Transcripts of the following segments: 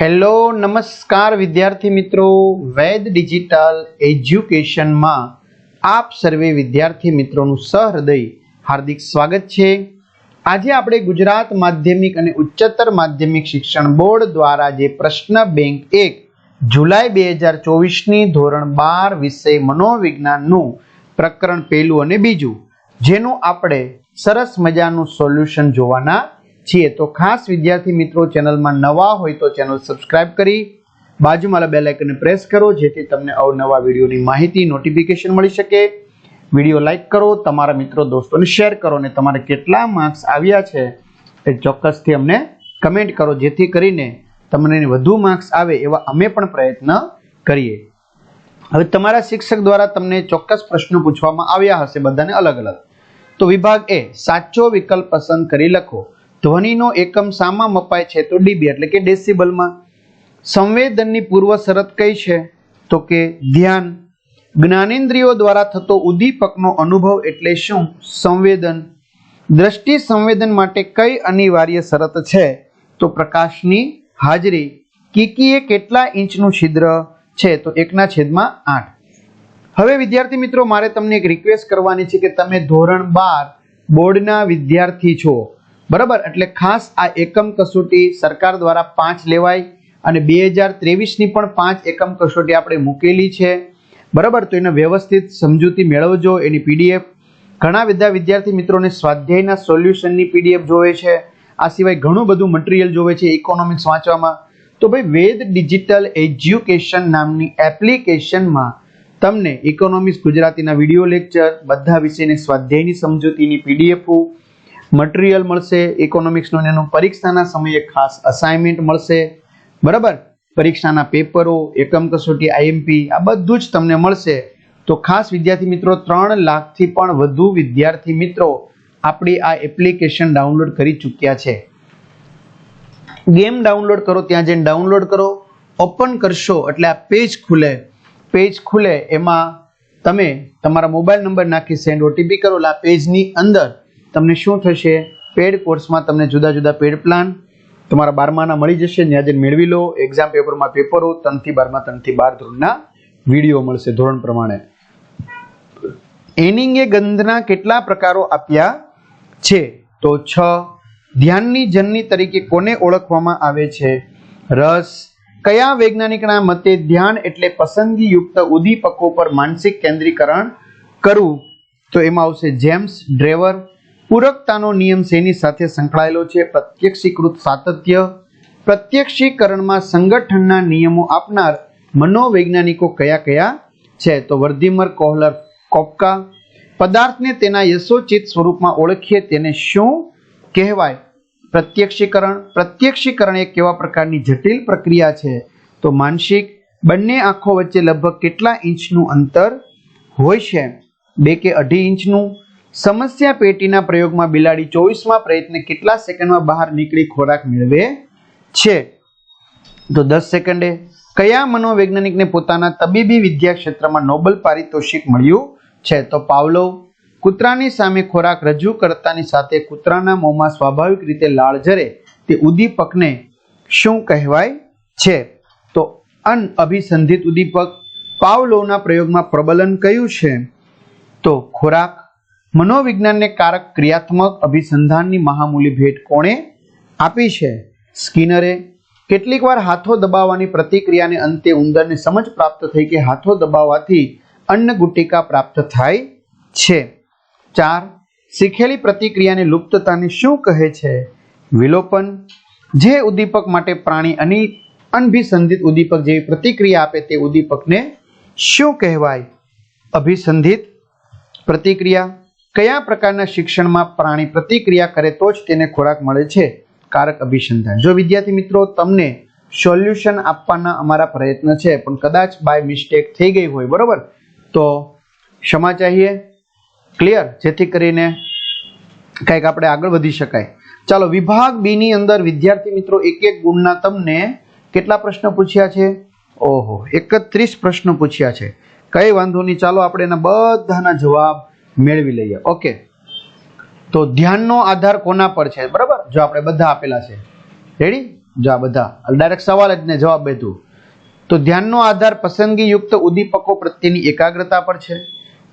Hello, નમસ્કાર વિદ્યાર્થી મિત્રો. વેદ ડિજિટલ એજ્યુકેશનમાં આપ સર્વે વિદ્યાર્થી મિત્રોનું સહૃદય, હાર્દિક સ્વાગત છે. આજે આપણે ગુજરાત માધ્યમિક અને ઉચ્ચતર માધ્યમિક શિક્ષણ બોર્ડ દ્વારા જે પ્રશ્ન બેંક એક, જુલાઈ બે હજાર ચોવીસની ધોરણ બાર વિષય મનોવિજ્ઞાનનું પ્રકરણ પહેલું અને બીજું, જેનું આપણે સરસ મજાનું સોલ્યુશન જોવાના છીએ તો ખાસ વિદ્યાર્થી મિત્રો ચેનલમાં નવા હોય તો ચેનલ સબસ્ક્રાઇબ કરી બાજુમાં બેલ આઇકનને પ્રેસ કરો, જેથી તમને અવનવા વિડીયોની માહિતી નોટિફિકેશન મળી શકે. વીડિયો લાઇક કરો, તમારા મિત્રો, દોસ્તોને શેર કરો અને તમારે કેટલા માર્ક્સ આવ્યા છે એ ચોક્કસથી અમને કમેન્ટ કરો, જેથી કરીને તમને વધુ માર્ક્સ આવે એવા અમે પણ પ્રયત્ન કરીએ. હવે તમારા શિક્ષક દ્વારા તમને ચોક્કસ પ્રશ્નો પૂછવામાં આવ્યા હશે બધાને અલગ અલગ તો વિભાગ એ સાચો વિકલ્પ પસંદ કરી લખો. ધ્વનિનો એકમ સામાં મપાય છે તો ડીબી, એટલે કે ડેસિબલમાં. સંવેદનની પૂર્વ શરત કઈ છે? તો કે ધ્યાન. જ્ઞાનેન્દ્રિયો દ્વારા થતો ઉદ્દીપકનો અનુભવ એટલે શું? સંવેદન. દ્રષ્ટિ સંવેદન માટે કઈ અનિવાર્ય શરત છે? તો પ્રકાશની હાજરી. કીકીએ કેટલા ઇંચનું છિદ્ર છે? તો એકના છેદમાં આઠ. હવે વિદ્યાર્થી મિત્રો, મારે તમને એક રિક્વેસ્ટ કરવાની છે કે તમે ધોરણ બાર બોર્ડના વિદ્યાર્થી છો. બરાબર? એટલે ખાસ આ એકમ કસોટી સરકાર દ્વારા પાંચ લેવાય અને બે હજાર ત્રેવીસની પણ પાંચ એકમ કસોટી આપણે મૂકેલી છે. બરાબર? તો એને વ્યવસ્થિત સમજૂતી મેળવજો. એની પીડીએફ ઘણા બધા વિદ્યાર્થી મિત્રોને સ્વાધ્યાયના સોલ્યુશનની પીડીએફ જોવે છે. આ સિવાય ઘણું બધું મટીરિયલ જોવે છે ઇકોનોમિક્સ વાંચવામાં. તો ભાઈ, વેદ ડિજિટલ એજ્યુકેશન નામની એપ્લિકેશનમાં તમને ઇકોનોમિક્સ ગુજરાતીના વીડિયો લેક્ચર, બધા વિષયને સ્વાધ્યાયની સમજૂતીની પીડીએફ મટીરિયલ મળશે ઇકોનોમિક્સનું એનું પરીક્ષાના સમયે ખાસ અસાઇનમેન્ટ મળશે. બરાબર? પરીક્ષાના પેપરો, એકમ કસોટી આઈએમપી આ બધું જ તમને મળશે. તો ખાસ વિદ્યાર્થી મિત્રો, ત્રણ લાખથી પણ વધુ વિદ્યાર્થી મિત્રો આપણી આ એપ્લિકેશન ડાઉનલોડ કરી ચૂક્યા છે. ગેમ ડાઉનલોડ કરો, ત્યાં જઈને ડાઉનલોડ કરો. ઓપન કરશો, એટલે આ પેજ ખુલે. પેજ ખુલે, એમાં તમે તમારા મોબાઈલ નંબર નાખી સેન્ડ ઓટીપી કરો આ પેજની અંદર તમને શું થશે? પેડ કોર્સમાં તમને જુદા જુદા પેડ પ્લાન તમારા બારમાના મળી જશે. ત્યાં મેળવી લો. એક્ઝામ પેપરમાં પેપરો ત્રણથી બારમાં, ત્રણથી બાર ધોરણના વીડિયો મળશે ધોરણ પ્રમાણે. એનિંગે ગંધના કેટલા પ્રકારો આપ્યા છે? તો છ. ધ્યાનની જનની તરીકે કોને ઓળખવામાં આવે છે? રસ. કયા વૈજ્ઞાનિકના મતે ધ્યાન એટલે પસંદગીયુક્ત ઉદ્દીપકો પર માનસિક કેન્દ્રીકરણ કરવું? તો એમાં આવશે જેમ્સ ડ્રેવર પૂરકતાનો નિયમ શેની સાથે સંકળાયેલો છે? પ્રત્યક્ષીકૃત સાતત્ય. પ્રત્યક્ષીકરણમાં સંગઠનના નિયમો આપનાર મનોવૈજ્ઞાનિકો કયા કયા છે? તો વર્ધીમર, કોહલર, કોપકા. પદાર્થને તેના યશોચિત સ્વરૂપમાં ઓળખીએ તેને શું કહેવાય? પ્રત્યક્ષીકરણ. પ્રત્યક્ષીકરણ એક કેવા પ્રકારની જટિલ પ્રક્રિયા છે? તો માનસિક. બંને આંખો વચ્ચે લગભગ કેટલા ઇંચનું અંતર હોય છે? બે કે અઢી ઇંચનું? સમસ્યા પેટીના પ્રયોગમાં બિલાડી ચોવીસમાં પ્રયત્ને કેટલા સેકન્ડમાં બહાર નીકળી ખોરાક મેળવે છે? તો દસ સેકન્ડે. કયા મનોવૈજ્ઞાનિકને પોતાના તબીબી વિદ્યા ક્ષેત્રમાં નોબલ પારિતોષિક મળ્યું છે? તો પાવલોવ કૂતરાની સામે ખોરાક રજૂ કરતાની સાથે કૂતરાના મોંમાં સ્વાભાવિક રીતે લાળ જરે તે ઉદ્દીપકને શું કહેવાય છે? તો અનઅભિસંધિત ઉદ્દીપક પાવલોવના પ્રયોગમાં પ્રબલન કયું છે? તો ખોરાક મનોવિજ્ઞાનને કારક ક્રિયાત્મક અભિસંધાનની મહામૂલી ભેટ કોણે આપી છે? સ્કિનરે કેટલીક વાર હાથો દબાવવાની પ્રતિક્રિયાને અંતે ઉંદરને સમજ પ્રાપ્ત થઈ કે હાથો દબાવવાથી અન્ન ગુટિકા પ્રાપ્ત થાય છે. ચાર, શીખેલી પ્રતિક્રિયાને લુપ્તતાને શું કહે છે? વિલોપન, જે ઉદ્દીપક માટે પ્રાણી અની, અનભિસંધિત ઉદ્દીપક જેવી પ્રતિક્રિયા આપે તે ઉદ્દીપકને શું કહેવાય? અભિસંધિત પ્રતિક્રિયા કયા પ્રકારના શિક્ષણમાં પ્રાણી પ્રતિક્રિયા કરે તો જ તેને ખોરાક મળે છે? કારક અભિસંધાન. જો વિદ્યાર્થી મિત્રો, તમને સોલ્યુશન આપવાના અમારા પ્રયત્ન છે, પણ કદાચ બાય મિસ્ટેક થઈ ગઈ હોય, બરોબર? તો ક્ષમા ચાહીએ. ક્લિયર જેથી કરીને કંઈક આપણે આગળ વધી શકાય. ચાલો, વિભાગ બી ની અંદર વિદ્યાર્થી મિત્રો, એક એક ગુણના તમને કેટલા પ્રશ્ન પૂછ્યા છે? ઓહો, એકત્રીસ પ્રશ્નો પૂછ્યા છે. કઈ વાંધો નહીં. ચાલો, આપણે એના બધાના જવાબ મેળવી લઈએ. ઓકે તો ધ્યાનનો આધાર કોના પર છે? બરાબર? જો આપણે બધા આપેલા છે. રેડી જો આ બધા. ડાયરેક્ટ સવાલ જ ને જવાબ બધું તો ધ્યાનનો આધાર પસંદગીયુક્ત ઉદ્દીપકો પ્રત્યેની એકાગ્રતા પર છે.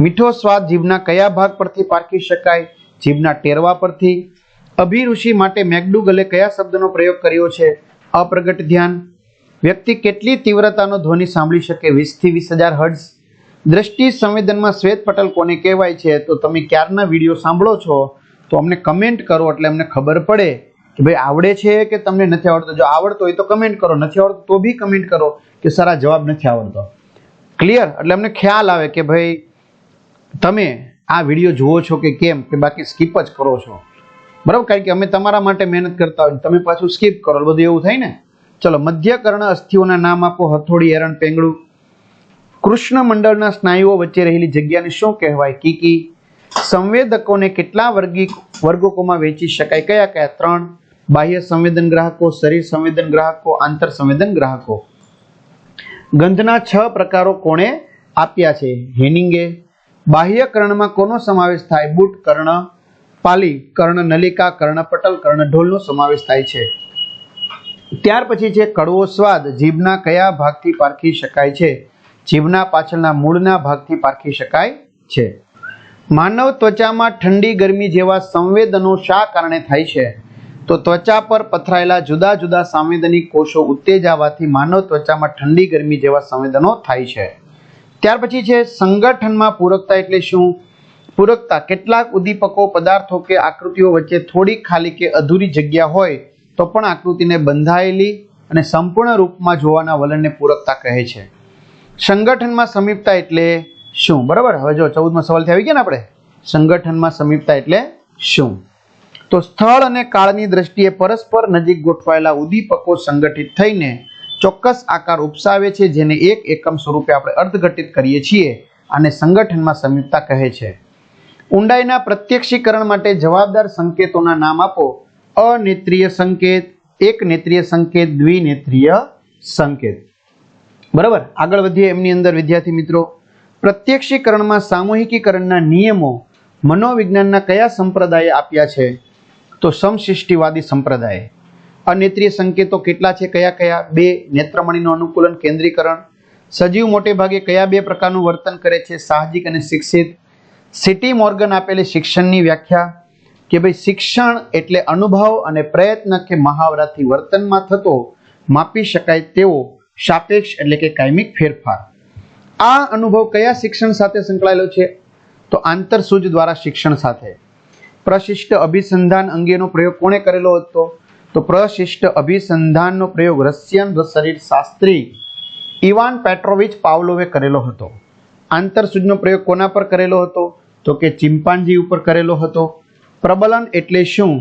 મીઠો સ્વાદ જીભના કયા ભાગ પરથી પારખી શકાય? જીભના ટેરવા પરથી. અભિરુચિ માટે મેકડુગલે કયા શબ્દનો પ્રયોગ કર્યો છે? અપ્રગટ ધ્યાન. વ્યક્તિ કેટલી તીવ્રતાનો ધ્વનિ સાંભળી શકે? વીસથી વીસ હજાર હર્ટ્ઝ. દ્રષ્ટિ સંવેદનમાં શ્વેત પટલ કોને કહેવાય છે, તો તમે ક્યારના વીડિયો સાંભળો છો, તો અમને કમેન્ટ કરો એટલે અમને ખબર પડે કે ભાઈ આવડે છે કે તમને નથી આવડતો. જો આવડતો હોય તો કમેન્ટ કરો, નથી આવડતો તો બી કમેન્ટ કરો કે સારા જવાબ નથી આવડતો. ક્લિયર એટલે અમને ખ્યાલ આવે કે ભાઈ તમે આ વીડિયો જુઓ છો કે કેમ, કે બાકી સ્કીપ જ કરો છો. બરાબર? કારણ કે અમે તમારા માટે મહેનત કરતા હોય તમે પાછું સ્કીપ કરો, બધું એવું થાય ને? ચલો, મધ્યકર્ણ અસ્થિઓના નામ આપો, હથોડી, એરણ પેંગડું કૃષ્ણ મંડળના સ્નાયુઓ વચ્ચે રહેલી જગ્યાને શું કહેવાય? કીકી સંવેદકોને કેટલા વર્ગી વર્ગોમાં વેચી શકાય? કયા કયા? ત્રણ. બાહ્ય સંવેદન ગ્રાહકો, શરીર સંવેદન ગ્રાહકો, આંતર સંવેદન ગ્રાહકો. ગંધના છ પ્રકારો કોણે આપ્યા છે? હેનિંગે. બાહ્ય કર્ણમાં કોનો સમાવેશ થાય? બુટ કર્ણ, પાલી કર્ણ, નલિકા કર્ણપટલ કર્ણઢોલનો સમાવેશ થાય છે. ત્યાર પછી છે કડવો સ્વાદ. જીભના કયા ભાગથી પારખી શકાય છે? જીભના પાછળના મૂળના ભાગથી પારખી શકાય છે. માનવ ત્વચામાં ઠંડી ગરમી જેવા સંવેદનો શા કારણે થાય છે? તો ત્વચા પર પથરાયેલા જુદા જુદા સંવેદનિક કોષો ઉત્તેજાવાથી માનવ ત્વચામાં ઠંડી ગરમી જેવા સંવેદનો થાય છે. ત્યાર પછી છે સંગઠનમાં પૂરકતા એટલે શું? પૂરકતા કેટલાક ઉદ્દીપકો પદાર્થો કે આકૃતિઓ વચ્ચે થોડી ખાલી કે અધૂરી જગ્યા હોય તો પણ આકૃતિને બંધાયેલી અને સંપૂર્ણ રૂપમાં જોવાના વલણને પૂરકતા કહે છે. સંગઠનમાં સમીપતા એટલે શું? બરાબર? હવે જો ચૌદમાં સવાલથી આવી ગયા ને આપણે. સંગઠનમાં સમીપતા એટલે શું? તો સ્થળ અને કાળની દ્રષ્ટિએ પરસ્પર નજીક ગોઠવાયેલા ઉદ્દીપકો સંગઠિત થઈને ચોક્કસ આકાર ઉપસાવે છે, જેને એક એકમ સ્વરૂપે આપણે અર્થઘટિત કરીએ છીએ અને સંગઠનમાં સમીપતા કહે છે. ઊંડાઈના પ્રત્યક્ષીકરણ માટે જવાબદાર સંકેતોના નામ આપો. અનેત્રીય સંકેત એક નેત્રીય સંકેત, દ્વિનેત્રીય સંકેત. બરાબર? આગળ વધીએ એમની અંદર, વિદ્યાર્થી મિત્રો. પ્રત્યક્ષીકરણમાં સામૂહિકીકરણના નિયમો મનોવિજ્ઞાનના કયા સંપ્રદાયે આપ્યા છે? તો સમશિષ્ટિવાદી સંપ્રદાય. અનેત્રીય સંકેતો કેટલા છે? કયા કયા? બે, નેત્રમણીનું અનુકૂલન, કેન્દ્રીકરણ. સજીવ મોટે ભાગે કયા બે પ્રકારનું વર્તન કરે છે? સાહજિક અને શિક્ષિત. સિટી મોર્ગન આપેલી શિક્ષણની વ્યાખ્યા કે ભાઈ શિક્ષણ એટલે અનુભવ અને પ્રયત્ન કે મહાવરાથી વર્તનમાં થતો, માપી શકાય તેવો સાપેક્ષ એટલે કે કાયમિક ફેરફાર. આ અનુભવ કયા શિક્ષણ સાથે સંકળાયેલો છે? તો આંતરસૂજ દ્વારા શિક્ષણ સાથે. પ્રશિષ્ટ અભિસંધાન અંગેનો પ્રયોગ કોણે કરેલો હતો? તો પ્રશિષ્ટ અભિસંધાનનો પ્રયોગ રશિયન શરીર શાસ્ત્રી ઇવાન પેટ્રોવિચ પાવલોવે કરેલો હતો. આંતરસૂજનો પ્રયોગ કોના પર કરેલો હતો? તો કે ચિમ્પાન્જી ઉપર કરેલો હતો. પ્રબલન એટલે શું?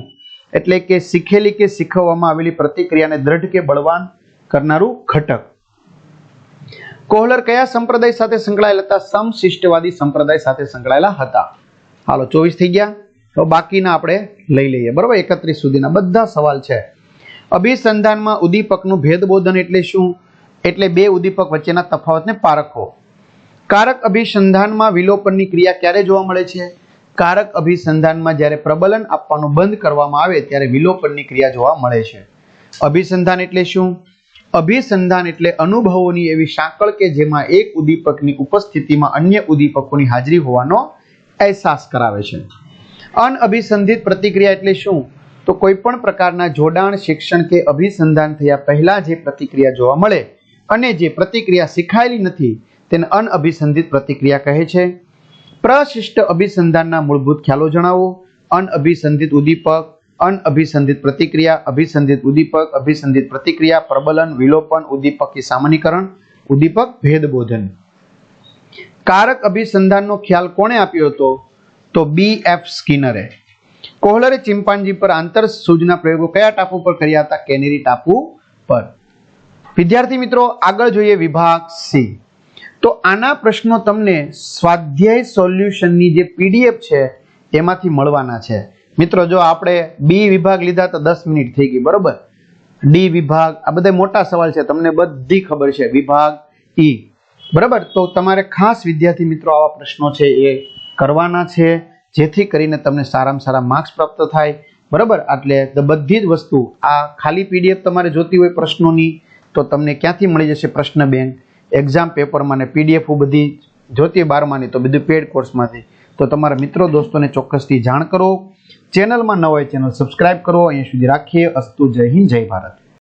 એટલે કે શીખેલી કે શીખવવામાં આવેલી પ્રતિક્રિયાને દ્રઢ કે બળવાન કરનારું ઘટક. કોહલર કયા સંપ્રદાય સાથે સંકળાયેલા હતા? સમશિષ્ટવાદી સંપ્રદાય સાથે સંકળાયેલા હતા. હાલો, ચોવીસ થઈ ગયા. તો બાકીના આપણે લઈ લઈએ. બરાબર? એકત્રીસ સુધીના બધા સવાલ છે. અભિસંધાનમાં ઉદ્દીપકનું ભેદબોધન એટલે શું? એટલે બે ઉદ્દીપક વચ્ચેના તફાવતને પારખો. કારક અભિસંધાનમાં વિલોપનની ક્રિયા ક્યારે જોવા મળે છે? કારક અભિસંધાનમાં જ્યારે પ્રબલન આપવાનું બંધ કરવામાં આવે, ત્યારે વિલોપનની ક્રિયા જોવા મળે છે. અભિસંધાન એટલે શું? અભિસંધાન એટલે અનુભવોની એવી સાંકળ કે જેમાં એક ઉદ્દીપકની ઉપસ્થિતિમાં અન્ય ઉદ્દીપકોની હાજરી હોવાનો અહેસાસ કરાવે છે. અનઅભિસંધિત પ્રતિક્રિયા એટલે શું? તો કોઈ પણ પ્રકારના જોડાણ, શિક્ષણ કે અભિસંધાન થયા પહેલા જે પ્રતિક્રિયા જોવા મળે અને જે પ્રતિક્રિયા શીખાયેલી નથી, તેને અનઅભિસંધિત પ્રતિક્રિયા કહે છે. પ્રશિષ્ટ અભિસંધાનના મૂળભૂત ખ્યાલો જણાવો. અનઅભિસંધિત ઉદ્દીપક અનઅભિસંધિત પ્રતિક્રિયા, અભિસંધિત ઉદ્દીપક, અભિસંધિત પ્રતિક્રિયા, પ્રબલન, વિલોપન ઉદ્દીપકી સામાન્યકરણ ઉદ્દીપક, ભેદબોધન. કારક અભિસંધાનનો ખ્યાલ કોણે આપ્યો હતો? તો બી એફ સ્કિનરે. કોહલરે ચિમ્પાન્જી પર આંતર સૂજના પ્રયોગો કયા ટાપુ પર કર્યા હતા? કેનેરી ટાપુ પર. વિદ્યાર્થી મિત્રો, આગળ જોઈએ વિભાગ સી. તો આના પ્રશ્નો તમને સ્વાધ્યાય સોલ્યુશનની જે પીડીએફ છે, એમાંથી મળવાના છે. મિત્રો, જો આપણે બી વિભાગ લીધા તો દસ મિનિટ થઈ ગઈ, બરોબર? ડી વિભાગ, આ બધા મોટા સવાલ છે, તમને બધી ખબર છે, વિભાગ e. ઈ બરાબર? તો તમારે ખાસ વિદ્યાર્થી મિત્રો, આવા પ્રશ્નો છે એ કરવાના છે, જેથી કરીને તમને સારામાં સારા માર્ક્સ પ્રાપ્ત થાય. બરાબર? એટલે બધી જ વસ્તુ, આ ખાલી પીડીએફ તમારે જોતી હોય પ્રશ્નોની, તો તમને ક્યાંથી મળી જશે પ્રશ્ન બેંક એક્ઝામ પેપરમાં ને પીડીએફ બધી જોતી બારમાની, તો બધું પેડ કોર્સમાંથી તો તમારા મિત્રો, દોસ્તોને ચોક્કસથી જાણ કરો. ચેનલમાં ન હોય ચેનલ સબસ્ક્રાઇબ કરો. અહીંયા સુધી રાખીએ. અસ્તુ જય હિન્દ જય ભારત.